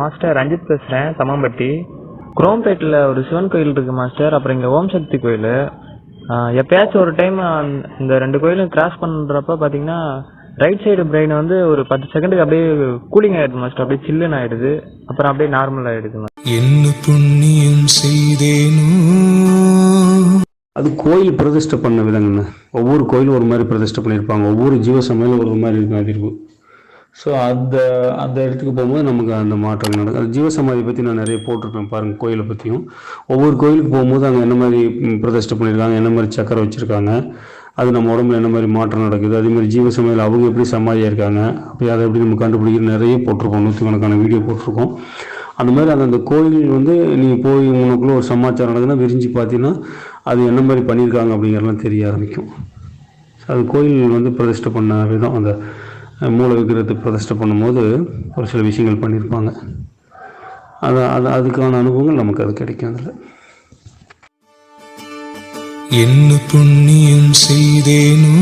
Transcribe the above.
Master Ranjith பேசுகிறேன் தம்மம்பட்டி குரோம்பேட்டில் ஒரு சிவன் கோயில் இருக்கு மாஸ்டர். அப்புறம் இங்கே ஓம் சக்தி கோயில். எப்பயாச்சும் ஒரு டைம் இந்த ரெண்டு கோயிலும் கிராஸ் பண்ணுறப்ப பார்த்தீங்கன்னா ரைட் சைடு பிரெயின் வந்து ஒரு பத்து செகண்டுக்கு அப்படியே கூலிங் ஆயிடுது மாஸ்டர். அப்படியே சில்லுன்னு ஆயிடுது. அப்புறம் அப்படியே நார்மல் ஆயிடுது என்ன புண்ணியம் செய்தேனோ? அது கோயில் பிரதிஷ்டை பண்ண விதங்கண்ணே ஒவ்வொரு கோயிலும் ஒரு மாதிரி பிரதிஷ்டை பண்ணியிருப்பாங்க. ஒவ்வொரு ஜீவசமையிலும் ஒரு மாதிரி இருக்கும் அது இருக்கும். ஸோ அந்த அந்த இடத்துக்கு போகும்போது நமக்கு அந்த மாற்றம் நடக்கும் அது ஜீவசமாதி பற்றி நான் நிறைய போட்டிருப்பேன் பாருங்கள் கோயிலை பற்றியும் ஒவ்வொரு கோயிலுக்கு போகும்போது அங்கே என்ன மாதிரி பிரதிஷ்டை பண்ணியிருக்காங்க என்ன மாதிரி சக்கரை வச்சுருக்காங்க அது நம்ம உடம்புல என்ன மாதிரி மாற்றம் நடக்குது அதே மாதிரி ஜீவசமையில் அவங்க எப்படி சமாதியாக இருக்காங்க அப்படி அதை எப்படி நம்ம கண்டுபிடிக்கிற நிறைய போட்டிருக்கோம் நூற்றுக்கணக்கான வீடியோ போட்டிருக்கோம். அந்த மாதிரி அந்த அந்த கோயில் வந்து நீங்கள் போய் உனக்குள்ளே ஒரு சமாச்சாரம் நடக்குதுன்னா விரிஞ்சு பார்த்தீங்கன்னா அது என்ன மாதிரி பண்ணியிருக்காங்க அப்படிங்கிறலாம் தெரிய ஆரம்பிக்கும். அது கோயில் வந்து பிரதிஷ்டை பண்ண விதம் அந்த மூல விக்கிரகத்தை பிரதிஷ்டை பண்ணும்போது ஒரு சில விஷயங்கள் பண்ணியிருப்பாங்க. அது அது அதுக்கான அனுபவங்கள் நமக்கு அது கிடைக்கும் அதில் என்ன புண்ணியம் செய்தேனோ